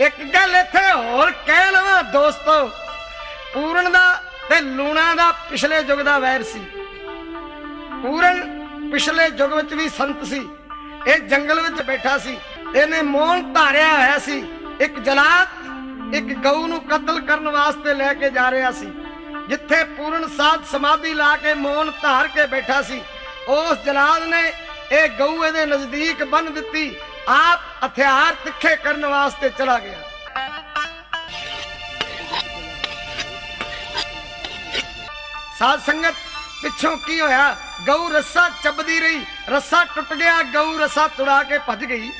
ਇੱਕ ਗੱਲ ਇੱਥੇ ਹੋਰ ਕਹਿ ਲਵਾਂ ਦੋਸਤੋ, ਪੂਰਨ ਦਾ ਤੇ ਲੂਣਾ ਦਾ ਪਿਛਲੇ ਯੁੱਗ ਦਾ ਵੈਰ ਸੀ। ਪੂਰਨ ਪਿਛਲੇ ਯੁੱਗ ਵਿੱਚ ਵੀ ਸੰਤ ਸੀ, ਇਹ ਜੰਗਲ ਵਿੱਚ ਬੈਠਾ ਸੀ, ਇਹਨੇ ਮੋਹਨ ਧਾਰਿਆ ਹੋਇਆ ਸੀ, ਇੱਕ ਜਲਾਦ, ਇੱਕ ਗਊ ਨੂੰ ਕਤਲ ਕਰਨ ਵਾਸਤੇ ਲੈ ਕੇ ਜਾ ਰਿਹਾ ਸੀ, ਜਿੱਥੇ ਪੂਰਨ ਸਾਧ ਸਮਾਧੀ ਲਾ ਕੇ ਮੋਹਨ ਧਾਰ ਕੇ ਬੈਠਾ ਸੀ, ਉਸ ਜਲਾਦ ਨੇ ਇਹ ਗਊ ਇਹਦੇ ਨਜ਼ਦੀਕ ਬੰਨ ਦਿੱਤੀ ਆਪ ਹਥਿਆਰ ਤਿੱਖੇ ਕਰਨ ਵਾਸਤੇ ਚਲਾ ਗਿਆ। ਸਾਧ ਸੰਗਤ, ਪਿੱਛੋਂ ਕੀ ਹੋਇਆ? ਗਊ ਰੱਸਾ ਚੱਬਦੀ ਰਹੀ। ਰੱਸਾ ਟੁੱਟ ਗਿਆ, ਗਊ ਰੱਸਾ ਤੁੜਾ ਕੇ ਭੱਜ ਗਈ।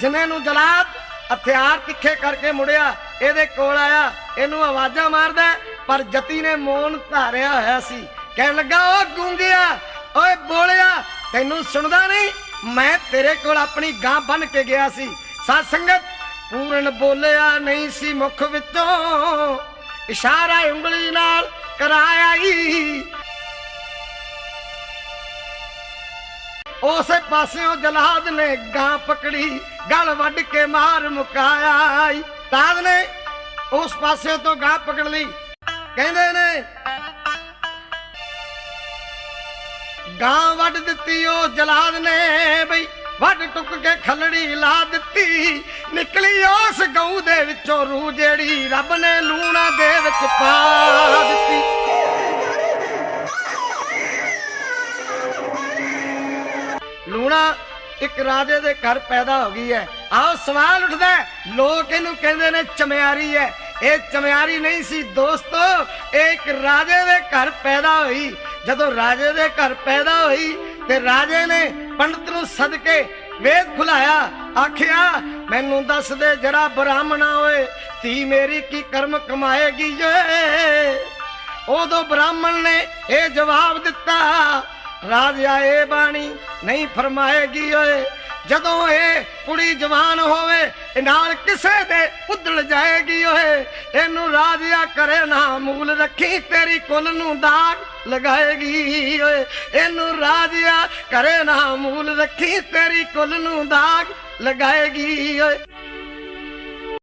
ਜਿਨੇ ਨੂੰ ਜਲਾਦ ਹਥਿਆਰ ਤਿੱਖੇ ਕਰਕੇ ਮੁੜਿਆ, ਇਹਦੇ ਕੋਲ ਆਇਆ, ਇਹਨੂੰ ਆਵਾਜ਼ਾਂ ਮਾਰਦਾ ਪਰ ਜਤੀ ਨੇ ਮੋਨ ਧਾਰਿਆ ਹੋਇਆ ਸੀ। ਕਹਿਣ ਲੱਗਾ ਓ ਗੂੰਗਿਆ, ਓਏ ਬੋਲਿਆ, ਤੈਨੂੰ ਸੁਣਦਾ ਨਹੀਂ? ਮੈਂ ਤੇਰੇ ਕੋਲ ਆਪਣੀ ਗਾਂ ਬੰਨ ਕੇ ਗਿਆ ਸੀ। ਸਾਧ ਸੰਗਤ, ਪੂਰਨ ਬੋਲਿਆ ਨਹੀਂ ਸੀ ਮੁਖ ਵਿੱਚੋਂ। ਇਸ਼ਾਰਾ ਉਂਗਲੀ ਨਾਲ ਕਰਾਇਆ ਈ। ਉਸੇ ਪਾਸਿਓਂ ਜਲਾਦ ਨੇ ਗਾਂ ਪਕੜੀ, ਗਲ ਵੱਢ ਕੇ ਮਾਰ ਮੁਕਾਇਆ ਤਾਦ ਨੇ ਉਸ ਪਾਸਿਓਂ ਤੋਂ ਗਾਂ ਪਕੜ ਲਈ। ਕਹਿੰਦੇ ਨੇ, ਗਾਂ ਵੱਢ ਦਿੱਤੀ ਉਹ ਜਲਾਦ ਨੇ। ਬਈ ਟੁੱਕ ਕੇ ਖਲੜੀ ਲਾ ਦਿੱਤੀ। ਨਿਕਲੀ ਉਸ ਗਊ ਦੇ ਵਿੱਚੋਂ ਰੂਹ ਜਿਹੜੀ ਰੱਬ ਨੇ ਲੂਣਾ ਦੇ ਵਿੱਚ ਪਾ ਦਿੱਤੀ। ਲੂਣਾ ਇੱਕ ਰਾਜੇ ਦੇ ਘਰ ਪੈਦਾ ਹੋ ਗਈ ਹੈ। ਆਓ ਸਵਾਲ ਉੱਠਦਾ ਲੋਕ ਇਹਨੂੰ ਕਹਿੰਦੇ ਨੇ ਚਮਿਆਰੀ ਹੈ। ਇਹ ਚਮਿਆਰੀ ਨਹੀਂ ਸੀ ਦੋਸਤੋ ਇਹ ਇੱਕ ਰਾਜੇ ਦੇ ਘਰ ਪੈਦਾ ਹੋਈ। ਜਦੋਂ ਰਾਜੇ ਦੇ ਘਰ ਪੈਦਾ ਹੋਈ, ਤੇ ਰਾਜੇ ਨੇ ਪੰਡਤ ਨੂੰ ਸਦਕੇ ਵੇਦ ਖੁਲਾਇਆ, ਆਖਿਆ, ਮੈਨੂੰ ਦੱਸ ਦੇ ਜਰਾ ਬ੍ਰਾਹਮਣਾ ਓਏ, ਧੀ ਮੇਰੀ ਕੀ ਕਰਮ ਕਮਾਏਗੀ ਏ ਉਦੋਂ ਬ੍ਰਾਹਮਣ ਨੇ ਇਹ ਜਵਾਬ ਦਿੱਤਾ, ਰਾਜਾ ਇਹ ਬਾਣੀ ਨਹੀਂ ਫਰਮਾਏਗੀ ਓਏ ਜਦੋਂ ਇਹ ਕੁੜੀ ਜਵਾਨ ਹੋਵੇ, ਇਹ ਨਾਲ ਕਿਸੇ ਦੇ ਉਦਲ ਜਾਏਗੀ ਓਏ। ਇਹਨੂੰ ਰਾਜਿਆ ਕਰੇ ਨਾ ਮੂਲ ਰੱਖੀ, ਤੇਰੀ ਕੁੱਲ ਨੂੰ ਦਾਗ ਲਗਾਏਗੀ ਓਏ। ਇਹਨੂੰ ਰਾਜਿਆ ਕਰੇ ਨਾ ਮੂਲ ਰੱਖੀ, ਤੇਰੀ ਕੁੱਲ ਨੂੰ ਦਾਗ ਲਗਾਏਗੀ ਓਏ।